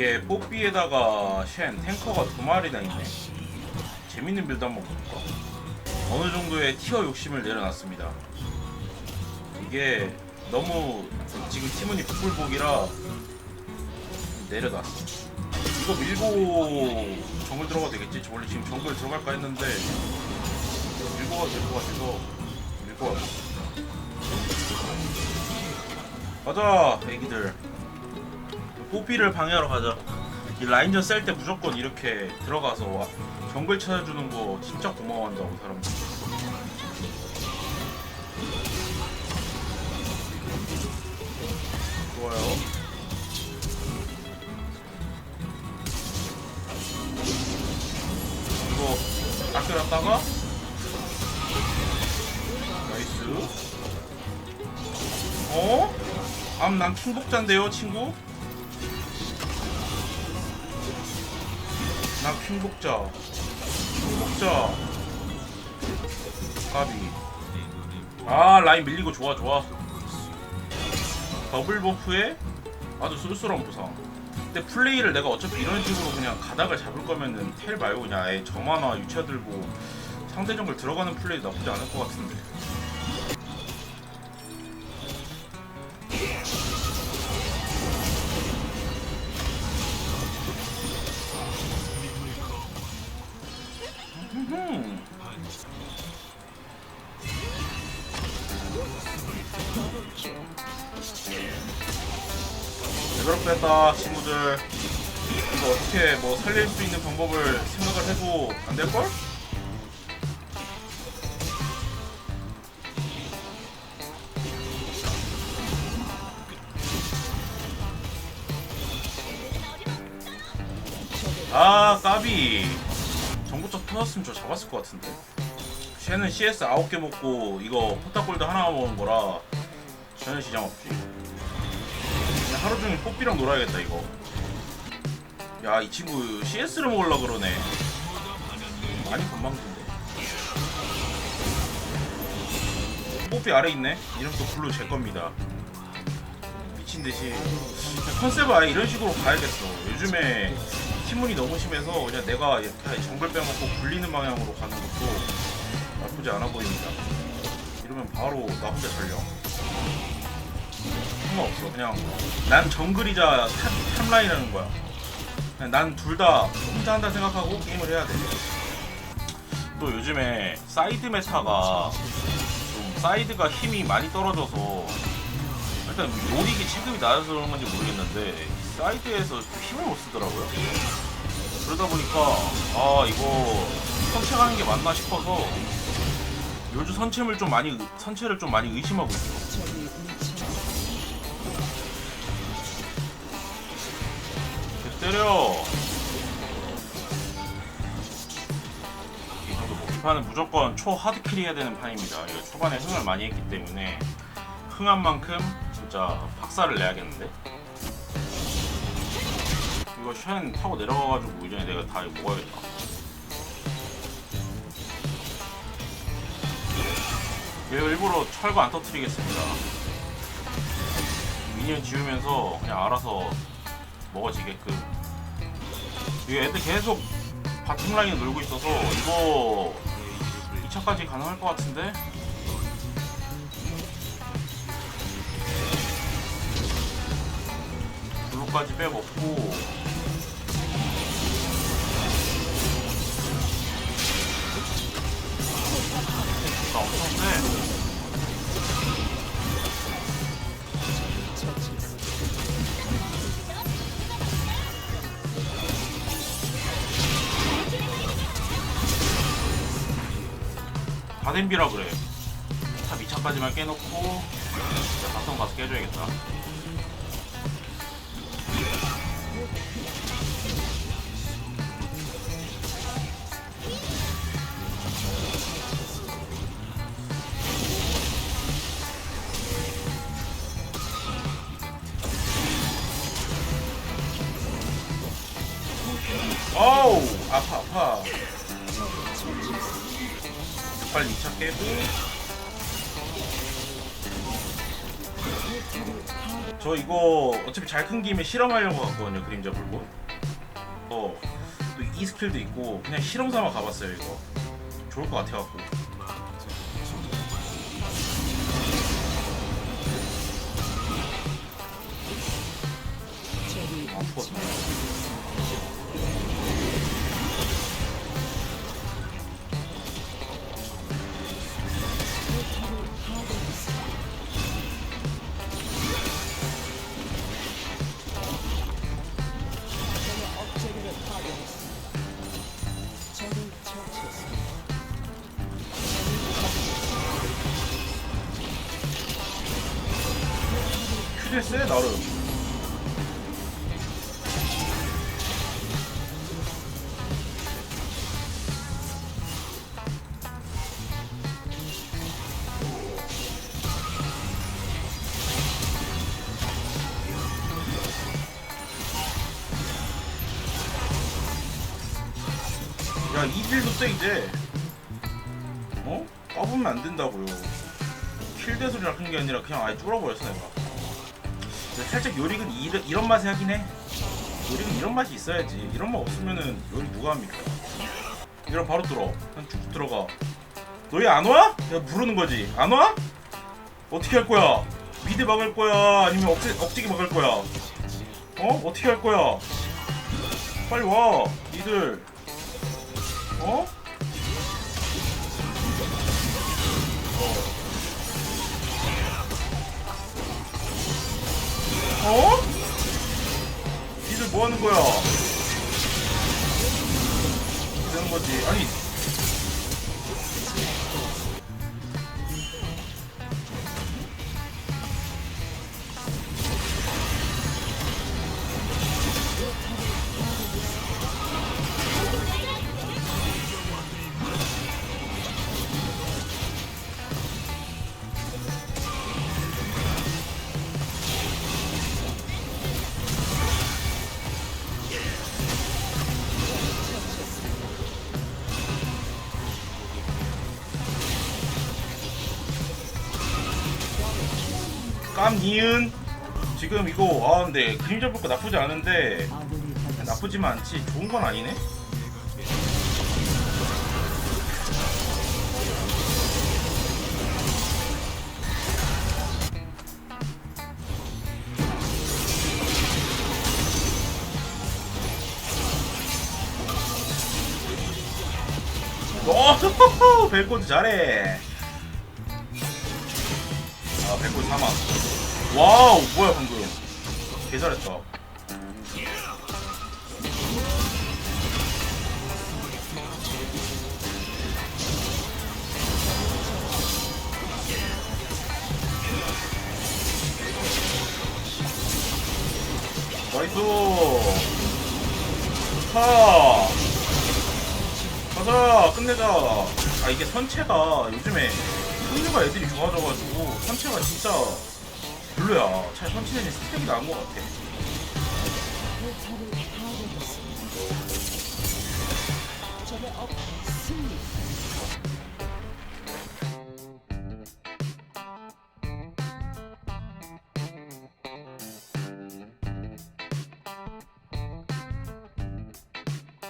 이게 뽀삐에다가 쉔 탱커가 두 마리나 있네. 재밌는 빌드 한번 볼까? 어느 정도의 티어 욕심을 내려놨습니다. 이게 너무 지금 팀원이 북불복이라 내려놨어. 이거 밀고 정글 들어가도 되겠지? 저 원래 지금 정글 들어갈까 했는데 밀고 가도 될 것 같아서 밀고 가자. 가자, 애기들. 뽀삐를 방해하러 가자. 이 라인전 셀 때 무조건 이렇게 들어가서 와 정글 찾아주는 거 진짜 고마워한다고 사람들. 좋아요. 이거 아껴놨다가 나이스. 어? 암난 킹복자인데요, 친구? 난 킹복자. 킹복자. 까비. 아, 라인 밀리고 좋아, 좋아. 더블 버프에 아주 쏠쏠한 부상. 근데 플레이를 내가 어차피 이런 식으로 그냥 가닥을 잡을 거면은 텔 말고 그냥 아예 점화나 유차 들고 상대 정글 들어가는 플레이 나쁘지 않을 것 같은데. 되그럽겠다 친구들. 이거 어떻게 뭐 살릴 수 있는 방법을 생각을 해도 안 될걸? 아 까비. 정보적 터졌으면 저 잡았을 것 같은데 쟤는 CS 9개 먹고 이거 포탑골드 하나 먹은 거라 전혀 지장 없지. 그냥 하루 종일 뽀삐랑 놀아야겠다 이거. 야 이 친구 CS를 먹으려 그러네. 많이 건방진데. 뽀삐 아래 있네? 이름 또 블루 제 겁니다. 미친 듯이. 컨셉을 아예 이런 식으로 가야겠어. 요즘에 팀문이 너무 심해서 그냥 내가 이렇게 정글 빼먹고 굴리는 방향으로 가는 것도 나쁘지 않아 보입니다. 이러면 바로 나 혼자 전령 상관없어. 그냥 난 정글이자 탑, 탑라인하는 거야. 난 둘 다 혼자 한다 생각하고 게임을 해야 돼 또 요즘에 사이드 메타가 좀 사이드가 힘이 많이 떨어져서 일단 요릭이 체급이 낮아서 그런 건지 모르겠는데 사이드에서 힘을 못 쓰더라고요. 그러다 보니까 아 이거 선체하는 게 맞나 싶어서 요즘 선체를 좀 많이 선체를 좀 많이 의심하고 있어. 계속 때려. 이 정도 목판은 무조건 초 하드킬 해야 되는 판입니다. 이거 초반에 흥을 많이 했기 때문에 흥한 만큼 진짜 박살을 내야겠는데? 이거 쉔 타고 내려가가지고 이전에 내가 다 이거 먹어야겠다 이거 일부러 철거 안 터트리겠습니다. 미니언 지우면서 그냥 알아서 먹어지게끔 이거 애들 계속 바텀 라인에 놀고 있어서 이거 2차까지 가능할 것 같은데? 블루까지 빼먹고 나 엄청 세 다덴비라 그래. 다 2차까지만 깨놓고 바텀 가서 깨줘야겠다 아파 아파. 빨리 2차 깨고. 저 이거 어차피 잘 큰 김에 실험하려고 갔거든요 그림자 불꽃 어, 또이 스킬도 있고 그냥 실험 삼아 가봤어요 이거. 좋을 것 같아갖고. 아 죽었다 큐제 쎄 나름. 야쎄 이제 어? 까보면 안 된다고요. 킬대 소리를 큰게 아니라 그냥 아예 뚫어버렸어 내가 살짝 요릭은 이런, 이런 맛에 하긴 해 요릭은 이런 맛이 있어야지 이런 맛 없으면은 요리 누가 합니까 이런 바로 뚫어 그냥 쭉 들어가 너희 안 와? 내가 부르는 거지 안 와? 어떻게 할 거야? 미드 막을 거야? 아니면 억지, 억지기 막을 거야? 어? 어떻게 할 거야? 빨리 와 니들 어? 어? 뭐 하는 거야? 되는 거지. 아니. 깜니은 지금 이거 아 근데 그림자 볼거 나쁘지 않은데. 나쁘지만 않지. 좋은 건 아니네. 오 벨코드 잘해 아 벨코드 사망 와우 뭐야 방금. 개 잘했다. 나이스. 좋다. 가자 끝내자. 아 이게 선체가 요즘에 흥류가 애들이 좋아져가지고 선체가 진짜 별로야. 차라리 선체 대신 스택이 나은 것 같아